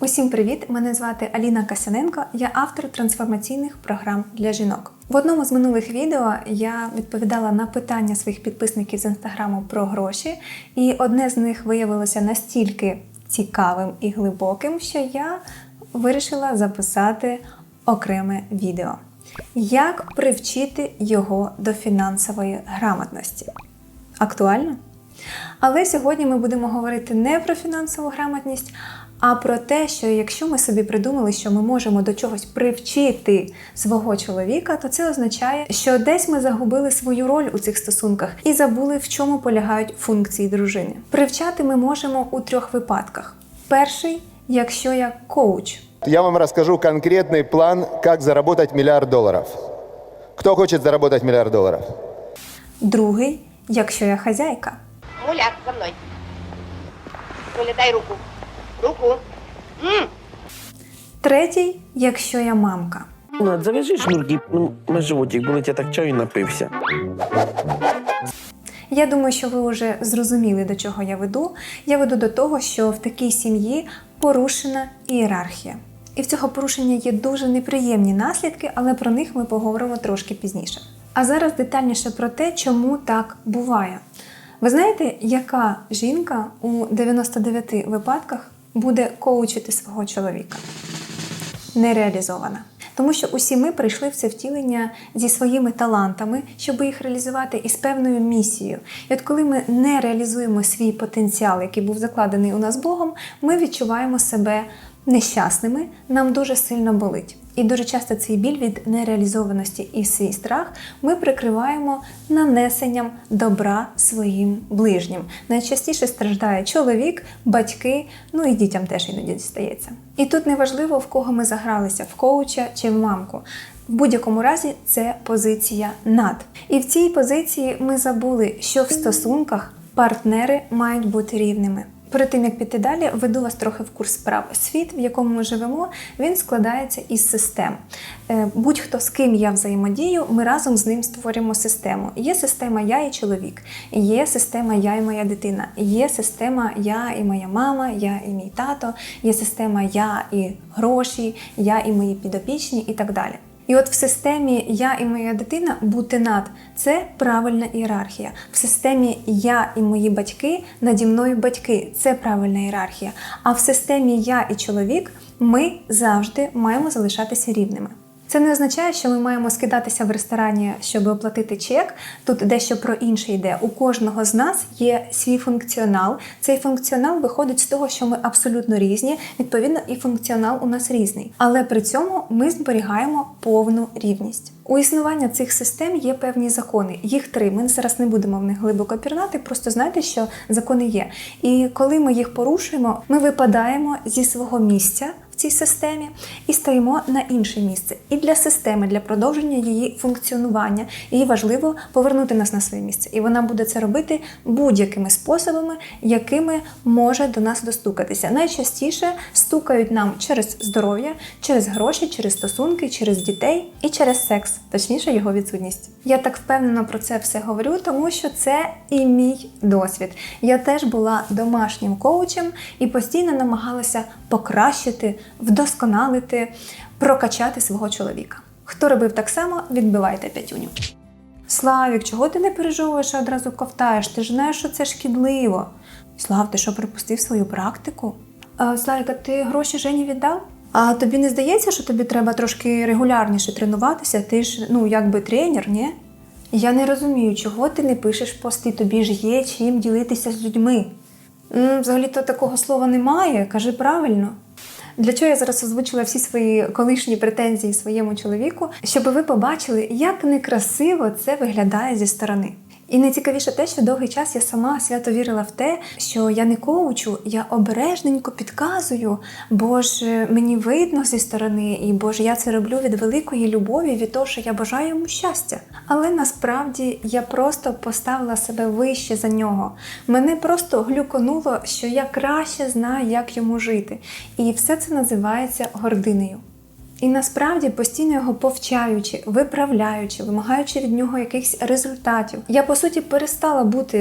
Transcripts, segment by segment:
Усім привіт! Мене звати Аліна Касяненко. Я автор трансформаційних програм для жінок. В одному з минулих відео я відповідала на питання своїх підписників з інстаграму про гроші, і одне з них виявилося настільки цікавим і глибоким, що я вирішила записати окреме відео. Як привчити його до фінансової грамотності? Актуально? Але сьогодні ми будемо говорити не про фінансову грамотність, а про те, що якщо ми собі придумали, що ми можемо до чогось привчити свого чоловіка, то це означає, що десь ми загубили свою роль у цих стосунках і забули, в чому полягають функції дружини. Привчати ми можемо у трьох випадках: перший, якщо я коуч. Я вам расскажу конкретный план, как заработать миллиард долларов. Кто хочет заработать миллиард долларов? Другий, якщо я хазяйка. Муляк, за мной. Толя, дай руку. Руку. М, Третій, якщо я мамка. Над, завяжи шнурки ну, на животик, бо я так чаю напився. Я думаю, що ви вже зрозуміли, до чого я веду. Я веду до того, що в такій сім'ї порушена ієрархія. І в цього порушення є дуже неприємні наслідки, але про них ми поговоримо трошки пізніше. А зараз детальніше про те, чому так буває. Ви знаєте, яка жінка у 99 випадках буде коучити свого чоловіка? нереалізована. Тому що усі ми прийшли в це втілення зі своїми талантами, щоб їх реалізувати і з певною місією. І от коли ми не реалізуємо свій потенціал, який був закладений у нас Богом, ми відчуваємо себе нещасними, нам дуже сильно болить. І дуже часто цей біль від нереалізованості і свій страх ми прикриваємо нанесенням добра своїм ближнім. Найчастіше страждає чоловік, батьки, ну і дітям теж іноді дістається. І тут неважливо, в кого ми загралися, в коуча чи в мамку. В будь-якому разі це позиція над. І в цій позиції ми забули, що в стосунках партнери мають бути рівними. Перед тим як піти далі, веду вас трохи в курс справ. Світ, в якому ми живемо, він складається із систем. Е, Будь-хто з ким я взаємодію, ми разом з ним створюємо систему. Є система я і чоловік, є система я і моя дитина, є система я і моя мама, я і мій тато, є система я і гроші, я і мої підопічні і так далі. І от в системі я і моя дитина бути над це правильна ієрархія. В системі я і мої батьки наді мною батьки це правильна ієрархія. А в системі я і чоловік ми завжди маємо залишатися рівними. Це не означає, що ми маємо скидатися в ресторані, щоб оплатити чек. Тут дещо про інше йде. У кожного з нас є свій функціонал. Цей функціонал виходить з того, що ми абсолютно різні. Відповідно, і функціонал у нас різний. Але при цьому ми зберігаємо повну рівність. У існування цих систем є певні закони. Їх три. Ми зараз не будемо в них глибоко пірнати, просто знайте, що закони є. І коли ми їх порушуємо, ми випадаємо зі свого місця цій системі і стаємо на інше місце. І для системи, для продовження її функціонування, їй важливо повернути нас на своє місце. І вона буде це робити будь-якими способами, якими може до нас достукатися. Найчастіше стукають нам через здоров'я, через гроші, через стосунки, через дітей і через секс, точніше його відсутність. Я так впевнено про це все говорю, тому що це і мій досвід. Я теж була домашнім коучем і постійно намагалася покращити, вдосконалити, прокачати свого чоловіка. Хто робив так само, відбивайте п'ятюню. Славік, чого ти не пережовуєш, а одразу ковтаєш? Ти ж знаєш, що це шкідливо. Слав, ти що припустив свою практику? А, Славік, а ти гроші Жені віддав? А тобі не здається, що тобі треба трошки регулярніше тренуватися? Ти ж, ну, якби тренер, ні? Я не розумію, чого ти не пишеш пости, тобі ж є чим ділитися з людьми. Взагалі-то такого слова немає, кажи правильно. Для чого я зараз озвучила всі свої колишні претензії своєму чоловіку, щоб ви побачили, як некрасиво це виглядає зі сторони. І найцікавіше те, що довгий час я сама свято вірила в те, що я не коучу, я обережненько підказую, бо ж е, мені видно зі сторони, і бо ж я це роблю від великої любові, від того, що я бажаю йому щастя. Але насправді я просто поставила себе вище за нього. Мене просто глюконуло, що я краще знаю, як йому жити. І все це називається гординею. І насправді постійно його повчаючи, виправляючи, вимагаючи від нього якихось результатів, я по суті перестала бути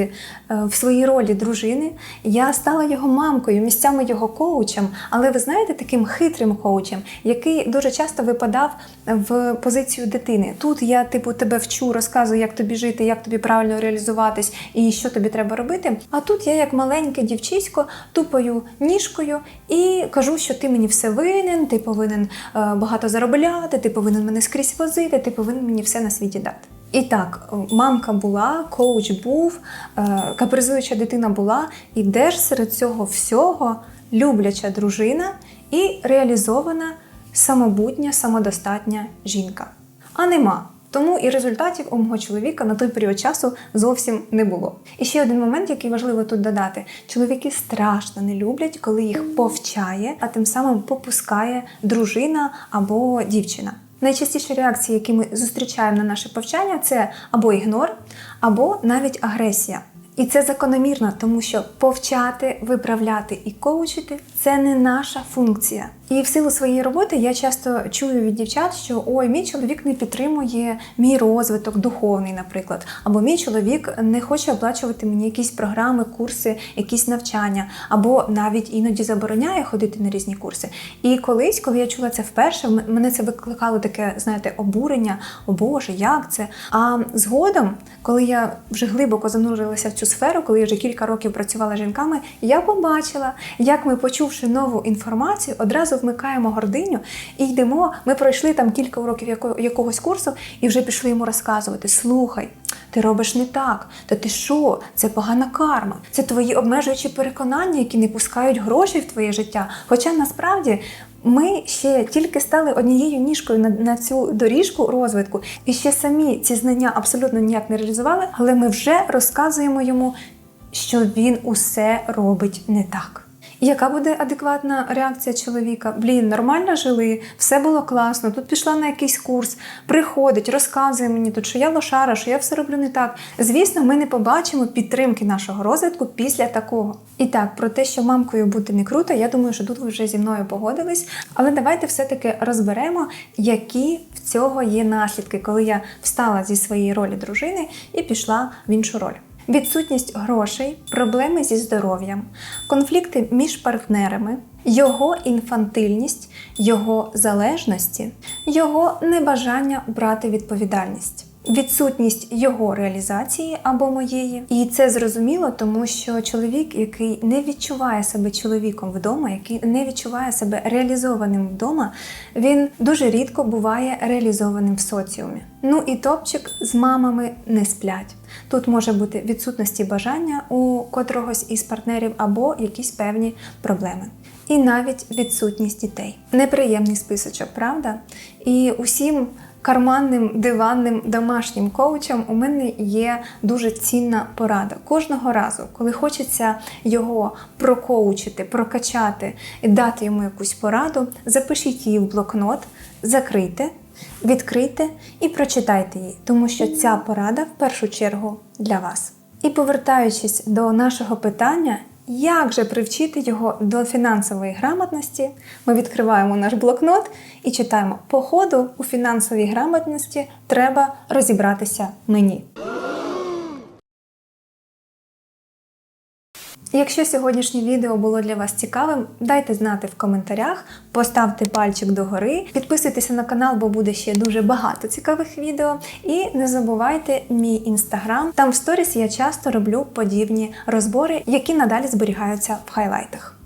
е, в своїй ролі дружини. Я стала його мамкою, місцями його коучем, але ви знаєте, таким хитрим коучем, який дуже часто випадав в позицію дитини. Тут я, типу, тебе вчу, розказую, як тобі жити, як тобі правильно реалізуватись і що тобі треба робити. А тут я, як маленьке дівчисько, тупою ніжкою і кажу, що ти мені все винен, ти повинен е, багато заробляти, ти повинен мене скрізь возити, ти повинен мені все на світі дати. І так, мамка була, коуч був, е, капризуюча дитина була, і де ж серед цього всього любляча дружина і реалізована самобутня, самодостатня жінка. А нема. Тому і результатів у мого чоловіка на той період часу зовсім не було. І ще один момент, який важливо тут додати: чоловіки страшно не люблять, коли їх повчає, а тим самим попускає дружина або дівчина. Найчастіші реакції, які ми зустрічаємо на наше повчання, це або ігнор, або навіть агресія. І це закономірно, тому що повчати, виправляти і коучити це не наша функція. І в силу своєї роботи я часто чую від дівчат, що ой, мій чоловік не підтримує мій розвиток духовний, наприклад, або мій чоловік не хоче оплачувати мені якісь програми, курси, якісь навчання, або навіть іноді забороняє ходити на різні курси. І колись, коли я чула це вперше, мене це викликало таке, знаєте, обурення. О Боже, як це? А згодом, коли я вже глибоко занурилася в цю сферу, коли я вже кілька років працювала з жінками, я побачила, як ми, почувши нову інформацію, одразу вмикаємо гординю і йдемо. Ми пройшли там кілька уроків яко- якогось курсу і вже пішли йому розказувати: слухай, ти робиш не так, та ти що? Це погана карма, це твої обмежуючі переконання, які не пускають грошей в твоє життя. Хоча насправді. Ми ще тільки стали однією ніжкою на, на цю доріжку розвитку, і ще самі ці знання абсолютно ніяк не реалізували, але ми вже розказуємо йому, що він усе робить не так. Яка буде адекватна реакція чоловіка? Блін, нормально жили, все було класно. Тут пішла на якийсь курс, приходить, розказує мені тут, що я лошара, що я все роблю не так. Звісно, ми не побачимо підтримки нашого розвитку після такого. І так, про те, що мамкою бути не круто, я думаю, що тут ви вже зі мною погодились. Але давайте все-таки розберемо, які в цього є наслідки, коли я встала зі своєї ролі дружини і пішла в іншу роль. Відсутність грошей, проблеми зі здоров'ям, конфлікти між партнерами, його інфантильність, його залежності, його небажання брати відповідальність. Відсутність його реалізації або моєї, і це зрозуміло, тому що чоловік, який не відчуває себе чоловіком вдома, який не відчуває себе реалізованим вдома, він дуже рідко буває реалізованим в соціумі. Ну і топчик з мамами не сплять. Тут може бути відсутності бажання у котрогось із партнерів або якісь певні проблеми. І навіть відсутність дітей. Неприємний списочок, правда? І усім карманним диванним домашнім коучем у мене є дуже цінна порада. Кожного разу, коли хочеться його прокоучити, прокачати і дати йому якусь пораду, запишіть її в блокнот, закрийте, відкрийте і прочитайте її, тому що ця порада в першу чергу для вас. І повертаючись до нашого питання, як же привчити його до фінансової грамотності, ми відкриваємо наш блокнот і читаємо по ходу у фінансовій грамотності треба розібратися мені. Якщо сьогоднішнє відео було для вас цікавим, дайте знати в коментарях, поставте пальчик догори, підписуйтеся на канал, бо буде ще дуже багато цікавих відео. І не забувайте мій інстаграм. Там в сторіс я часто роблю подібні розбори, які надалі зберігаються в хайлайтах.